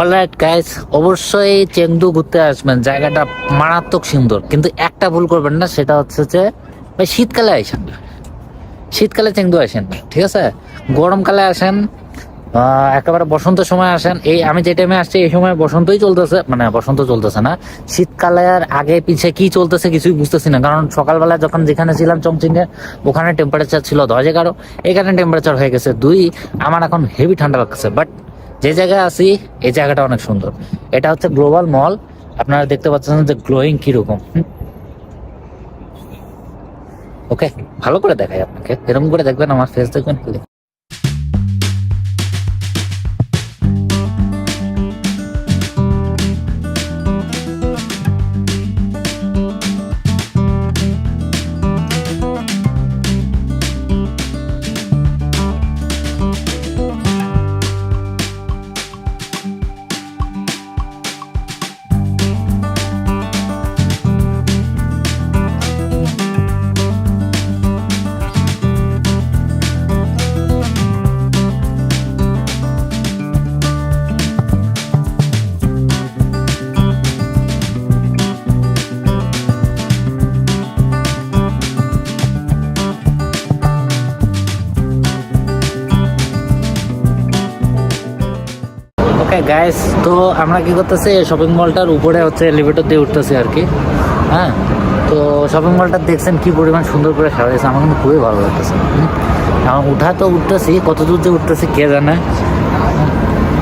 Alright guys অবশ্যই Chengdu ঘুরতে আসবেন। জায়গাটা মারাত্মক সুন্দর। কিন্তু একটা ভুল করবেন না, সেটা হচ্ছে যে, ভাই, শীতকালে আসেন না। শীতকালে চেংদু আসেন না, ঠিক আছে? গরমকালে আসেন একেবারে বসন্ত সময় আসেন। এই, আমি যে টাইমে আসছি, এই সময় বসন্তই চলতেছে মানে বসন্ত চলতেছে না। শীতকালের আগে পিছে কি চলতেছে কিছুই বুঝতেছি না। কারণ সকালবেলা যখন যেখানে ছিলাম চংচিংয়ে, ওখানে টেম্পারেচার ছিল দশ এগারো। এখানে টেম্পারেচার হয়ে গেছে দুই। আমার এখন হেভি ঠান্ডা লাগছে। বাট যে জায়গায় আছি, এই জায়গাটা অনেক সুন্দর। এটা হচ্ছে গ্লোবাল মল। আপনারা দেখতে পাচ্ছেন যে গ্লোয়িং কীরকম। ওকে, ভালো করে দেখাই আপনাকে। এরকম করে দেখবেন, আমার ফেস দেখবেন। গাইস তো আমরা কি করতেছি? শপিং মলটার উপরে হচ্ছে এলিভেটর দিয়ে উঠতেছি আর কি। হ্যাঁ? তো শপিং মলটা দেখছেন কি পরিমাণ সুন্দর করে খেলা সাজাইছে। আমার কিন্তু খুবই ভালো লাগতেছে। আমার উঠা তো উঠতেছি কত দূর যে উঠতেছি কে জানে?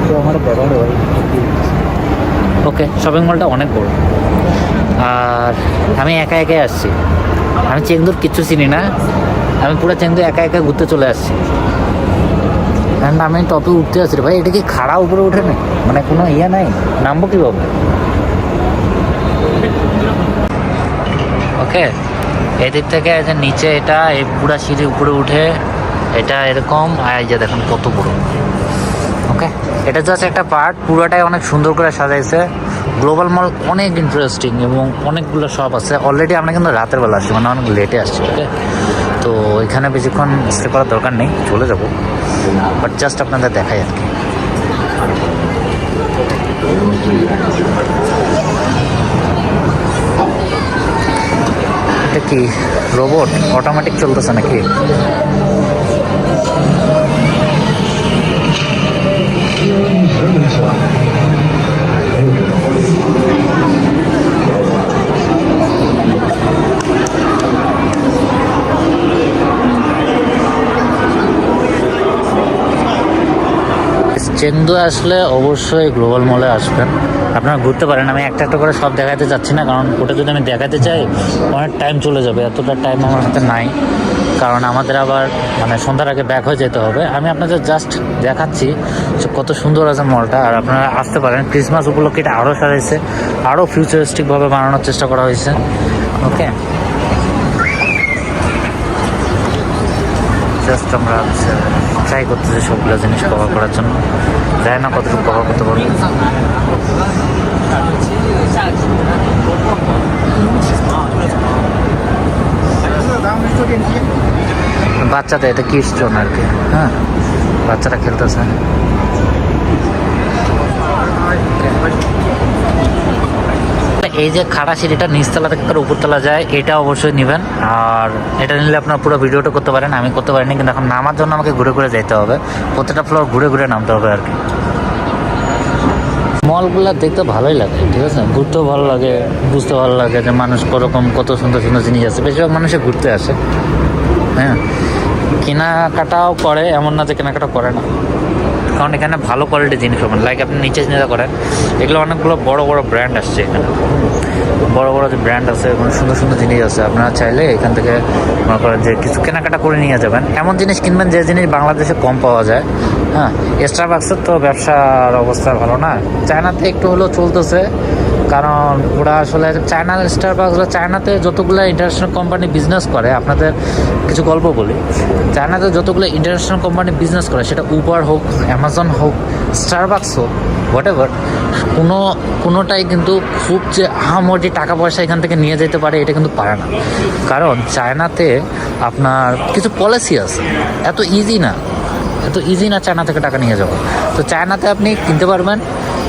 তো আমার দেখানো ওকে শপিং মলটা অনেক বড়। আর আমি একা একাই আসছি। আমি চেংদুর কিচ্ছু চিনি না। আমি পুরো চেংদু একা একা ঘুরতে চলে আসছি। আর আমি টপে উঠতে আসছি ভাই, এটা কি খাড়া উপরে উঠে না? মানে কোনো ইয়ে নাই? নামবো কীভাবে? ওকে এদিক থেকে যে নিচে এটা, এই পুরা সিঁড়ি উপরে উঠে এটা এরকম, আর যে দেখুন কত বড়। ওকে এটা জাস্ট একটা পার্ট পুরোটাই অনেক সুন্দর করে সাজাইছে। গ্লোবাল মল অনেক ইন্টারেস্টিং এবং অনেকগুলো শপ আছে। অলরেডি আমরা কিন্তু রাতের বেলা আসছি মানে অনেক লেটে আসছি ওকে তো এখানে বেশিক্ষণ স্টে করার দরকার নেই, চলে যাব। বাট জাস্ট আপনাদের দেখাই আর কি। এটা কি রোবট অটোমেটিক চলতেছে নাকি? চেংদু আসলে অবশ্যই গ্লোবাল মলে আসবেন। আপনারা ঘুরতে পারেন, আমি একটা একটা করে সব দেখাতে চাচ্ছি না, কারণ ওটা যদি আমি দেখাতে চাই, অনেক টাইম চলে যাবে, এতটা টাইম আমার হাতে নাই। কারণ আমাদের আবার মানে সন্ধ্যার আগে ব্যাক হয়ে যেতে হবে। আমি আপনাদের জাস্ট দেখাচ্ছি যে কত সুন্দর আছে মলটা, আর আপনারা আসতে পারেন। ক্রিসমাস উপলক্ষে এটা আরও সাজাইছে আরও ফিউচারিস্টিকভাবে বানানোর চেষ্টা করা হয়েছে। ওকে জাস্ট আমরা ট্রাই করতেছি সবগুলো জিনিস কভার করার জন্য। যাই না কতটুকু কভার করতে পারব। বাচ্চাদের, এটা কি স্টোন আর কি হ্যাঁ? বাচ্চাটা খেলতেছে। এই যে খাড়া সিট এটা নিচতলা থেকে উপরতলা যায়, এটা অবশ্যই নেবেন। আর এটা নিলে আপনার পুরো ভিডিওটা করতে পারেন, আমি করতে পারিনি, কিন্তু এখন নামার জন্য আমাকে ঘুরে ঘুরে যেতে হবে। প্রত্যেকটা ফ্লোর ঘুরে ঘুরে নামতে হবে আর কি। মলগুলো দেখতে ভালোই লাগে, ঠিক আছে? ঘুরতেও ভালো লাগে, বুঝতে ভালো লাগে যে মানুষ করকম কত সুন্দর সুন্দর জিনিস আছে। বেশিরভাগ মানুষে ঘুরতে আসে। হ্যাঁ? কেনাকাটাও করে, এমন না যে কেনাকাটা করে না। কারণ এখানে ভালো কোয়ালিটির জিনিস পাবেন। লাইক আপনি নিচে চিন্তা করেন, এগুলো অনেকগুলো বড় বড় ব্র্যান্ড আসছে এখানে। বড় বড় যে ব্র্যান্ড আছে, কোনো সুন্দর সুন্দর জিনিস আছে, আপনারা চাইলে এখান থেকে মনে করেন যে কিছু কেনাকাটা করে নিয়ে যাবেন। এমন জিনিস কিনবেন যে জিনিস বাংলাদেশে কম পাওয়া যায়। হ্যাঁ এক্সট্রা বাক্সের তো ব্যবসার অবস্থা ভালো না। চায়নাতে একটু হলেও চলতেছে। কারণ ওরা আসলে চায়না স্টার বাক্সগুলো চায়নাতে যতগুলো ইন্টারন্যাশনাল কোম্পানি বিজনেস করে, আপনাদের কিছু গল্প বলি। চায়নাতে যতগুলো ইন্টারন্যাশনাল কোম্পানি বিজনেস করে, সেটা উবার হোক অ্যামাজন হোক স্টারবাক্স হোক হোয়াট এভার কোনো, কোনোটাই কিন্তু খুব যে আহামরি টাকা পয়সা এখান থেকে নিয়ে যেতে পারে, এটা কিন্তু পারে না। কারণ চায়নাতে আপনার কিছু পলিসি আছে। এত ইজি না। এত ইজি না চায়না থেকে টাকা নিয়ে যাওয়া। তো চায়নাতে আপনি কিনতে পারবেন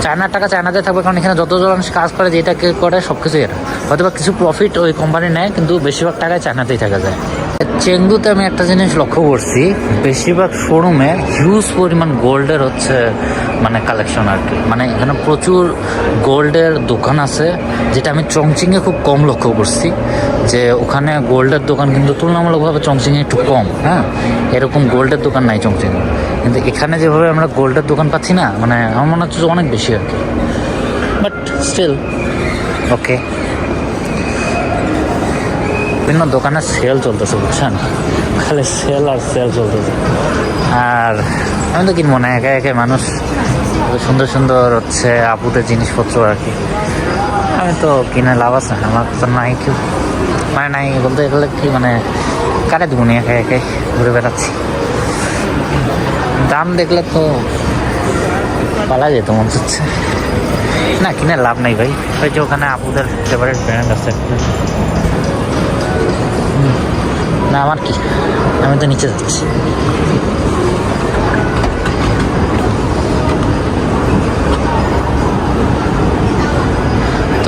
চায়নার টাকা চায়নাতে থাকবে, কারণ এখানে যতজন মানুষ কাজ করে, যেটা কে করে, সব কিছুই এরা। হয়তো বা কিছু প্রফিট ওই কোম্পানি নেয়, কিন্তু বেশিরভাগ টাকায় চায়নাতেই থাকা যায়। চেঙ্গুতে আমি একটা জিনিস লক্ষ্য করছি, বেশিরভাগ শোরুমে হিউজ পরিমাণ গোল্ডের হচ্ছে মানে কালেকশন আর কি। মানে এখানে প্রচুর গোল্ডের দোকান আছে, যেটা আমি চংচিংয়ে খুব কম লক্ষ্য করছি। যে ওখানে গোল্ডের দোকান কিন্তু তুলনামূলকভাবে চংচিংয়ে একটু কম হ্যাঁ? এরকম গোল্ডের দোকান নাই চংচিং কিন্তু এখানে যেভাবে আমরা গোল্ডের দোকান পাচ্ছি না মানে আমার মনে হচ্ছে অনেক বেশি আর কি। বাট স্টিল ওকে বিভিন্ন দোকানে সেল চলতেছে, বুঝছেন? খালি সেল আর সেল চলতেছে। আর আমি তো কিনবো না একা একা মানুষ? সুন্দর সুন্দর হচ্ছে আপুদের জিনিসপত্র আর কি। তো কিনে লাভ আছে আমার তো নাই কেউ মানে নাই বলতে গেলে কি মানে কারে দেবো নি একে একাই ঘুরে বেড়াচ্ছি। দাম দেখলে তো পালা যেত, মনে হচ্ছে না, কিনে লাভ নাই ভাই। ওই যে ওখানে আপুদের ফেভারিট ব্র্যান্ড আছে। না, আমার কি? আমি তো নিচে যাচ্ছি।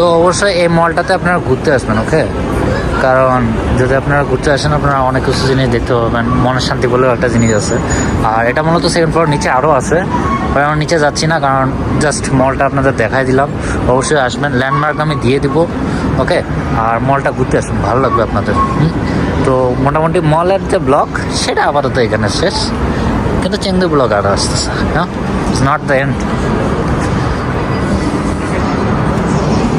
তো অবশ্যই এই মলটাতে আপনারা ঘুরতে আসবেন ওকে কারণ যদি আপনারা ঘুরতে আসেন, আপনারা অনেক কিছু জিনিস দেখতে পাবেন, মনের শান্তি বলেও একটা জিনিস আছে। আর এটা মূলত সেকেন্ড ফ্লোর নিচে আরও আছে। আমরা নিচে যাচ্ছি না, কারণ জাস্ট মলটা আপনাদের দেখাই দিলাম। অবশ্যই আসবেন ল্যান্ডমার্ক আমি দিয়ে দিব ওকে আর মলটা ঘুরতে আসবেন, ভালো লাগবে আপনাদের? তো মোটামুটি মলের যে ব্লক সেটা আপাতত এখানে শেষ। কিন্তু চেঙ্গু ব্লক আরও আসতেছে হ্যাঁ? It's not the end